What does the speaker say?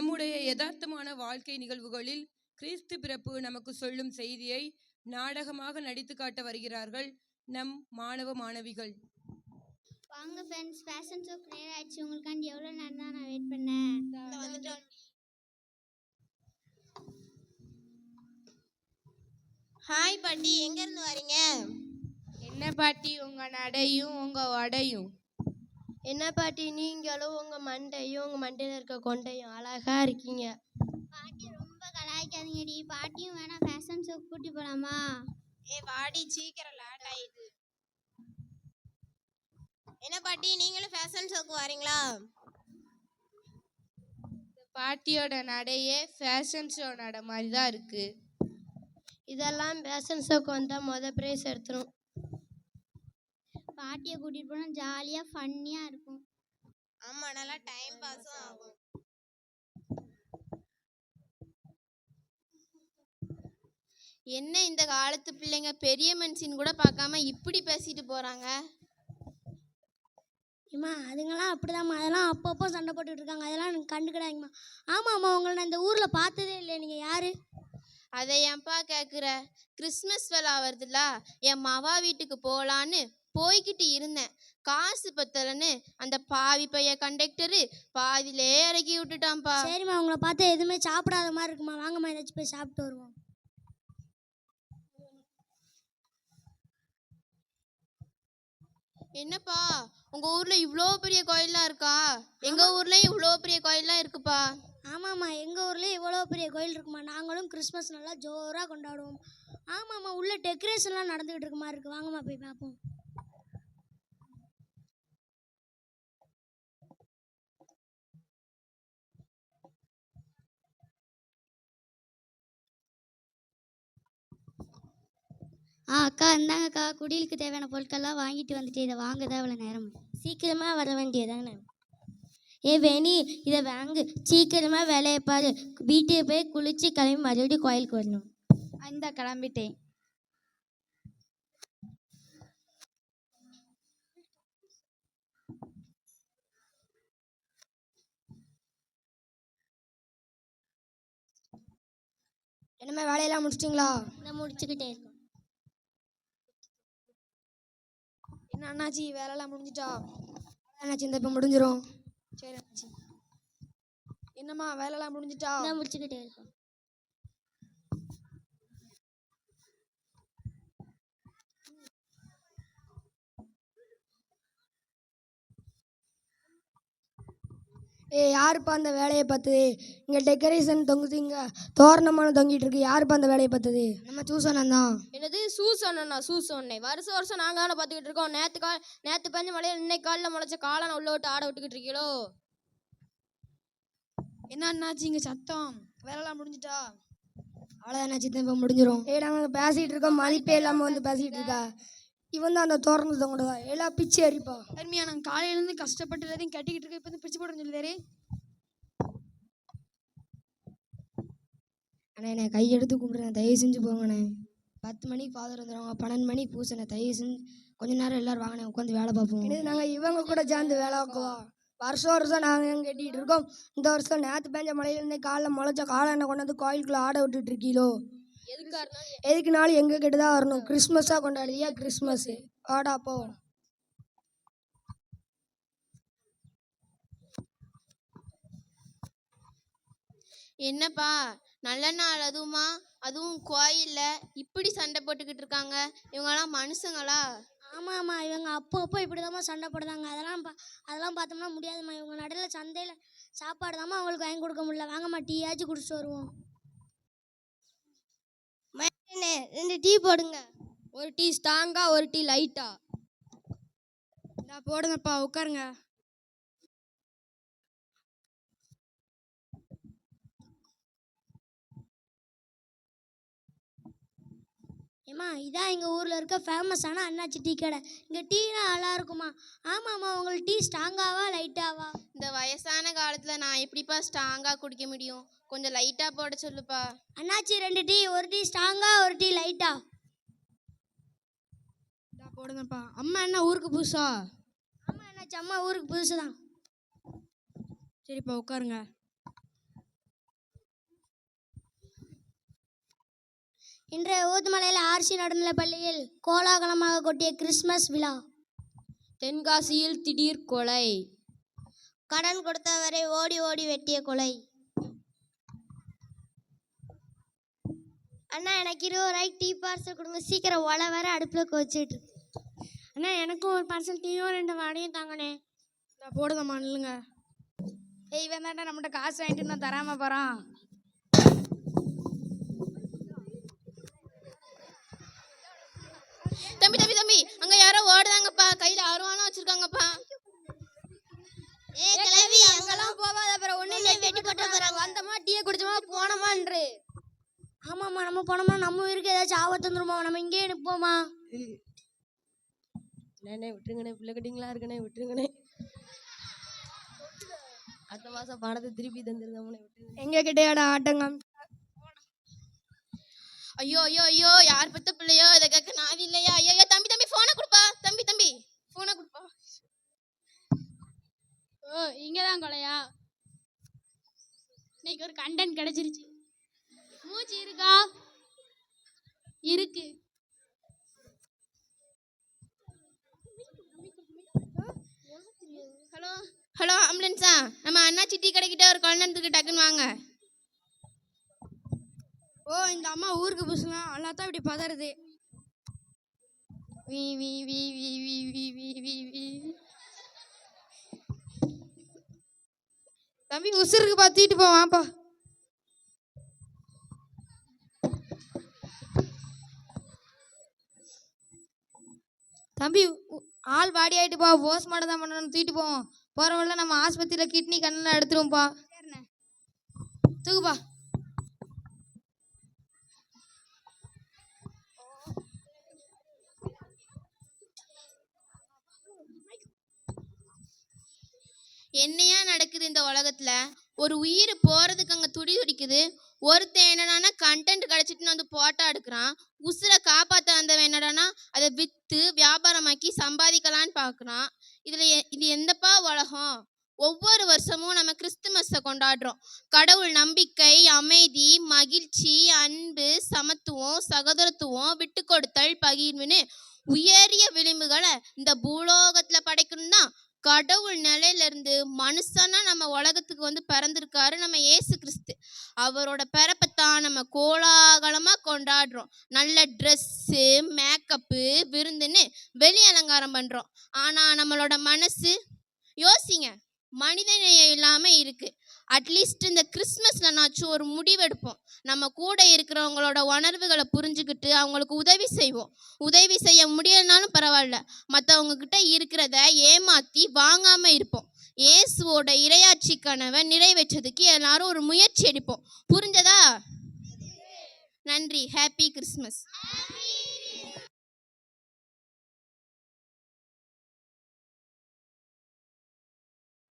நம்முடைய யதார்த்தமான வாழ்க்கை நிகழ்வுகளில் கிறிஸ்து பிறப்பு நமக்கு சொல்லும் செய்தியை நாடகமாக நடித்து காட்ட வருகிறார்கள் நம் மாணவ மாணவிகள். வாங்க ஃப்ரெண்ட்ஸ் ஃபேஷன் ஷோக்கு நேரம் ஆயிடுச்சு. உங்களுக்காண்டி எவ்வளோ நேரம் தான் நான் வெயிட் பண்ணேன்? ஹாய் பாட்டி. எங்க இருந்து வரீங்க? என்ன பாட்டி? உங்க நடையும் உங்க வடையும். என்ன பாட்டி நீங்களும் உங்க மண்டையும் உங்க மண்டையில இருக்க கொண்டையும் அழகா இருக்கீங்க. பாட்டி ரொம்ப கலாய்க்காதீங்கடி. பாட்டியும் வேணா ஃபேஷன் ஷோக்கு கூட்டி போலாமா? ஏ வாடி சீக்கிரம் லேட் ஆயிடுது. என்ன பாட்டி நீங்களும் ஃபேஷன் ஷோக்கு வரீங்களா? பாட்டியோட நடையே ஃபேஷன் ஷோ நட மாதிரி தான் இருக்கு. இதெல்லாம் ஃபேஷன் ஷோக்கு வந்தா முத பிரைஸ் எடுத்துரும். பாட்டியை கூட்டிட்டு போனா ஜாலியாக ஃபன்னியாக இருக்கும். ஆமா நல்லா டைம் பாஸும் ஆகும். என்ன இந்த காலத்து பிள்ளைங்க? பெரிய மனுஷின்னு கூட பார்க்காம இப்படி பேசிட்டு போறாங்க. ஏம்மா அதுங்களாம் அப்படிதாம்மா. அதெல்லாம் அப்பப்போ சண்டை போட்டுட்டு இருக்காங்க. அதெல்லாம் எனக்கு கண்டுக்கிடாங்கம்மா ஆமாம்மா உங்களை நான் இந்த ஊரில் பார்த்ததே இல்லை நீங்கள் யார்? அதை ஏன்பா கேட்குற கிறிஸ்மஸ் வேலை வருதுல்ல. என் மவா வீட்டுக்கு போகலான்னு போய்கிட்டு இருந்தேன். காசு பத்தலன்னு அந்த பாவி பைய கண்டக்டரு பாதியிலே இறக்கி விட்டுட்டான்ப்பா சரிம்மா உங்களை பார்த்தா எதுவுமே சாப்பிடாத மாதிரி இருக்குமா? வாங்கம்மா ஏதாச்சும் போய் சாப்பிட்டு வருவோம். என்னப்பா உங்க ஊர்ல இவ்வளோ பெரிய கோயில்லாம் இருக்கா? எங்க ஊர்லயும் இவ்வளோ பெரிய கோயில்லாம் இருக்குப்பா. ஆமாம்மா எங்கள் ஊர்லேயே இவ்வளோ பெரிய கோயில் இருக்குமா? நாங்களும் கிறிஸ்மஸ் நல்லா ஜோராக கொண்டாடுவோம். ஆமாம்மா உள்ள டெக்கரேஷன்லாம் நடந்துக்கிட்டு இருக்க மாதிரி இருக்கு. வாங்கம்மா போய் பார்ப்போம். ஆ அக்கா இந்தாங்கக்கா குடிலுக்கு தேவையான பொருட்கள்லாம் வாங்கிட்டு வந்துட்டு இதை வாங்க தான் இவ்வளோ நேரம்? சீக்கிரமாக வர வேண்டியதானே ஏ வேணி இதை வாங்கு. சீக்கிரமாக வேலையை பாரு. வீட்டுக்கு போய் குளிச்சு கிளம்பி மறுபடியும் கோயிலுக்கு வரணும். இந்த கிளம்பிட்டேன். என்னமே வேலையெல்லாம் முடிச்சிட்டிங்களா? இந்த முடிச்சுக்கிட்டே இருக்கோம் என்ன அண்ணாச்சி வேலையெல்லாம் முடிஞ்சிட்டா? அண்ணாச்சி இந்த இப்போ முடிஞ்சிரும். சரி அண்ணாச்சி. என்னம்மா வேலையெல்லாம் முடிஞ்சிட்டா? முடிச்சுக்கிட்டே இருக்கோம் ஏய் யாருப்பா அந்த வேலையை பார்த்தது? இங்கே டெக்கரேஷன் தொங்குது இங்கே தோரணமான தொங்கிட்டு இருக்கு. யாருப்பா அந்த வேலையை பார்த்தது? நம்ம சூசனம் தான். என்னது? சூ சொன்னா சூ சொன்னேன் வருஷம் வருஷம் நாங்க தானே பார்த்துக்கிட்டு இருக்கோம். நேத்து கால் நேத்து பெஞ்ச மழையில இன்னைக்கு காலில் முளைச்ச காளான உள்ள விட்டு ஆட விட்டுக்கிட்டு இருக்கீங்களோ என்ன அண்ணாச்சி இங்கே சத்தம்? வேலையெல்லாம் முடிஞ்சிட்டா? அவ்வளோதான் அண்ணாச்சி தான் இப்போ முடிஞ்சிரும். ஏய் நாங்கள் பேசிகிட்டு இருக்கோம். மதிப்பே இல்லாமல் வந்து பேசிகிட்டு இருக்கா? இவன் தான் அந்த தோரணத்தை தொங்குதா எல்லாம் பிச்சு எரிப்பா அருமையா நான் காலையிலேருந்து கஷ்டப்பட்டு எல்லாத்தையும் கட்டிக்கிட்டு இருக்கேன். இப்போ வந்து பிரிச்சு போடுறேன்னு சொல்லிதாரு. அண்ணா என்னை கை எடுத்து கும்பிட்றேன். தயவு செஞ்சு போங்கண்ணே பத்து மணிக்கு ஃபாதர் வந்துடுவாங்க பன்னெண்டு மணிக்கு பூசணே தயவு செஞ்சு கொஞ்ச நேரம் எல்லாரும் வாங்கினே உட்காந்து வேலை பார்ப்போம். இது நாங்கள் இவங்க கூட சேர்ந்து வேலை பார்க்குவோம் வருஷம் வருஷம் நாங்கள் எங்க கட்டிகிட்டு இருக்கோம். இந்த வருஷம் நேற்று பெஞ்ச மழையிலேருந்து காலைல முளைச்ச காலை கொண்டு வந்து கோயிலுக்குள்ள ஆட விட்டுட்டு இருக்கீங்களோ எதுக்குனாலும் எங்க கிட்ட தான் வரணும். கிறிஸ்மஸாக கொண்டாடுதியா? கிறிஸ்மஸ். வாடா போ. என்னப்பா? நல்ல நாள் அதுவுமா? அதுவும் கோயில்ல? இப்படி சண்டை போட்டுக்கிட்டு இருக்காங்க. இவங்கெல்லாம் மனுஷங்களா? ஆமாம் ஆமாம் இவங்க அப்போ அப்போ இப்படி தாம்மா சண்டை போடுதாங்க அதெல்லாம் பா அதெல்லாம் பார்த்தோம்னா முடியாதும்மா. இவங்க நடுவில் சந்தையில் சாப்பாடு தாம்மா அவங்களுக்கு வாங்கி கொடுக்க முடியல. வாங்கம்மா டீயாச்சும் குடிச்சிட்டு வருவோம். ரெண்டு டீ போடுங்க. ஒரு டீ ஸ்ட்ராங்கா ஒரு டீ லைட்டா. நான் போடுங்கப்பா உட்காருங்க. ஏம்மா இதான் எங்கள் ஊரில் இருக்க ஃபேமஸான அண்ணாச்சி டீ கடை. இங்கே டீலாம் நல்லா இருக்குமா? ஆமாம்மா உங்களுக்கு டீ ஸ்ட்ராங்காவா லைட்டாவா இந்த வயசான காலத்துல நான் எப்படிப்பா ஸ்ட்ராங்கா குடிக்க முடியும்? கொஞ்சம் லைட்டா போட சொல்லுப்பா. அண்ணாச்சி ரெண்டு டீ ஒரு டீ ஸ்ட்ராங்கா ஒரு டீ லைட்டா போடுங்கப்பா. அம்மா என்ன ஊருக்கு புதுசா? ஆமாம் அண்ணாச்சி அம்மா ஊருக்கு புதுசு தான் சரிப்பா உட்காருங்க. இன்றைய ஊத்துமலையில் ஆர்சி நடுநிலைப் பள்ளியில் கோலாகலமாக கொட்டிய கிறிஸ்மஸ் விழா. தென்காசியில் திடீர் கொலை. கடன் கொடுத்தவரை ஓடி ஓடி வெட்டிய கொலை. அண்ணா எனக்கு இருபது ரூபாய்க்கு டீ பார்சல் கொடுங்க. சீக்கிரம் ஒலை வர அடுப்பில் கொச்சிட்டு அண்ணா எனக்கும் ஒரு பார்சல் டீயும் ரெண்டு வடையும் தாங்கண்ணே. நான் போடுதம்மா இல்லைங்க ஏய் இவன் தாண்டா நம்மகிட்ட காசு வாங்கிட்டு நான் தராமல் போகிறான் தம்பி தம்பி தம்பி அங்க யாரோ ஓடுதாங்கப்பா கையில அருவானா வச்சிருக்காங்கப்பா. ஏ கிளவி அங்கெல்லாம் போகாத அப்புறம் ஒன்றும் வெட்டி போட்டு போகிறாங்க வந்தமா டீயை குடிச்சோமா போனோமான்று ஆமாம்மா நம்ம போனோமா நம்ம ஊருக்கு ஏதாச்சும் ஆபத்து வந்துருமா? நம்ம இங்கேயே நிற்போமா அண்ணே விட்டுருங்கண்ணே பிள்ளை கட்டிங்களா இருக்கண்ணே விட்டுருங்கண்ணே. அடுத்த மாதம் பணத்தை திருப்பி தந்துருங்கண்ணே விட்டுருங்க. எங்க கிட்டேடா ஆட்டங்க ஐயோ ஐயோ ஐயோ யார் பத்த பிள்ளையோ? இதை கேட்க நான் இல்லையா? ஐயோ ஐயோ தம்பி தம்பி போனை கொடுப்பா. தம்பி தம்பி போனை கொடுப்பா. ஓ இங்கதான் கொலையா? இன்னைக்கு ஒரு கண்டன் கிடைச்சிருச்சு. மூச்சு இருக்கா? இருக்கு. ஹலோ? ஹலோ ஆம்புலன்ஸா நம்ம அண்ணாச்சி டீ கடைக்கிட்ட ஒரு குழந்தைக்கு டக்குன்னு வாங்க. ஓ இந்த அம்மா ஊருக்கு புதுசுங்க. அதனால தான் இப்படி பதறுது. வி வி வி வி வி வி வி வி வி. தம்பி உசுருக்கு பார்த்துட்டு போ வாப்பா. தம்பி ஆள் பாடி ஆயிட்டு போ. போஸ்ட்மார்ட்டம் தான் பண்ணணும். தூக்கிட்டு போவோம் போகிற வழில நம்ம ஆஸ்பத்திரியில் கிட்னி கண்ணெல்லாம் எடுத்துருவோம்ப்பா. தூக்குப்பா. என்னையா நடக்குது இந்த உலகத்துல? ஒரு உயிர் போறதுக்கு அங்க துடி துடிக்குது. ஒருத்தன் என்னடானா கண்டென்ட் கிடைச்சிட்டுன்னு வந்து போட்டா எடுக்கிறான். உசுரை காப்பாத்த வந்தவன் என்னடானா அதை வித்து வியாபாரமாக்கி சம்பாதிக்கலான்னு பார்க்குறான் இதுல எ- இது எந்தப்பா உலகம்? ஒவ்வொரு வருஷமும் நம்ம கிறிஸ்துமஸை கொண்டாடுறோம். கடவுள் நம்பிக்கை அமைதி மகிழ்ச்சி அன்பு சமத்துவம் சகோதரத்துவம் விட்டு கொடுத்தல் பகிர்வுன்னு உயரிய விளிம்புகளை இந்த பூலோகத்துல படைக்கணும்னு கடவுள் நிலையிலேருந்து மனுஷனாக நம்ம உலகத்துக்கு வந்து பிறந்திருக்காரு நம்ம ஏசு கிறிஸ்து. அவரோட பிறப்பைத்தான் நம்ம கோலாகலமாக கொண்டாடுறோம். நல்ல ட்ரெஸ்ஸு மேக்கப்பு விருந்துன்னு வெளி அலங்காரம் பண்ணுறோம் ஆனால் நம்மளோட மனசு யோசிங்க மனிதநேயம் இல்லாமல் இருக்குது அட்லீஸ்ட் இந்த கிறிஸ்மஸ்லனாச்சும் ஒரு முடிவெடுப்போம். நம்ம கூட இருக்கிறவங்களோட உணர்வுகளை புரிஞ்சுக்கிட்டு அவங்களுக்கு உதவி செய்வோம். உதவி செய்ய முடியலனாலும் பரவாயில்ல. மற்றவங்க கிட்ட இருக்கிறத ஏமாற்றி வாங்காமல் இருப்போம். இயேசுவோட இரையாட்சி கனவை நிறைவேற்றதுக்கு எல்லாரும் ஒரு முயற்சி எடுப்போம். புரிஞ்சதா? நன்றி. Happy Christmas